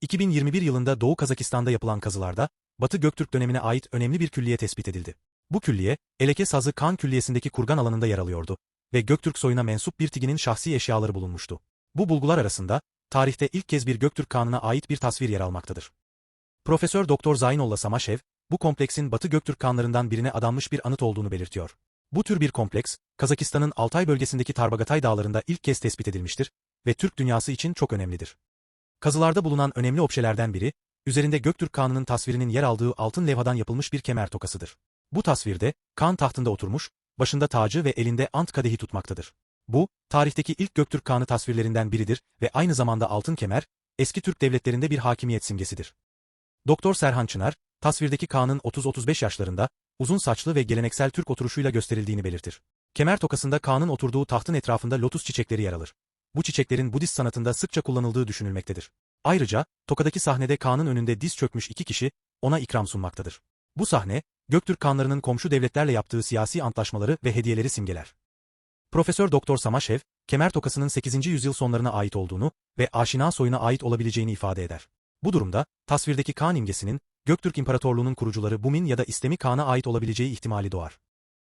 2021 yılında Doğu Kazakistan'da yapılan kazılarda, Batı Göktürk dönemine ait önemli bir külliye tespit edildi. Bu külliye, Eleke Sazı Kan Külliyesi'ndeki kurgan alanında yer alıyordu ve Göktürk soyuna mensup bir tiginin şahsi eşyaları bulunmuştu. Bu bulgular arasında, tarihte ilk kez bir Göktürk kanına ait bir tasvir yer almaktadır. Profesör Doktor Zainolla Samaşev, bu kompleksin Batı Göktürk kanlarından birine adanmış bir anıt olduğunu belirtiyor. Bu tür bir kompleks, Kazakistan'ın Altay bölgesindeki Tarbagatay dağlarında ilk kez tespit edilmiştir ve Türk dünyası için çok önemlidir. Kazılarda bulunan önemli objelerden biri, üzerinde Göktürk Kağan'ının tasvirinin yer aldığı altın levhadan yapılmış bir kemer tokasıdır. Bu tasvirde, Kaan tahtında oturmuş, başında tacı ve elinde ant kadehi tutmaktadır. Bu, tarihteki ilk Göktürk Kağan'ı tasvirlerinden biridir ve aynı zamanda altın kemer, eski Türk devletlerinde bir hakimiyet simgesidir. Doktor Serhan Çınar, tasvirdeki Kaan'ın 30-35 yaşlarında, uzun saçlı ve geleneksel Türk oturuşuyla gösterildiğini belirtir. Kemer tokasında Kaan'ın oturduğu tahtın etrafında lotus çiçekleri yer alır. Bu çiçeklerin Budist sanatında sıkça kullanıldığı düşünülmektedir. Ayrıca, tokadaki sahnede Kaan'ın önünde diz çökmüş iki kişi, ona ikram sunmaktadır. Bu sahne, Göktürk Kanlarının komşu devletlerle yaptığı siyasi antlaşmaları ve hediyeleri simgeler. Profesör Doktor Samaşev, kemer tokasının 8. yüzyıl sonlarına ait olduğunu ve aşina soyuna ait olabileceğini ifade eder. Bu durumda, tasvirdeki Kaan imgesinin, Göktürk İmparatorluğu'nun kurucuları Bumin ya da İstemi Kaan'a ait olabileceği ihtimali doğar.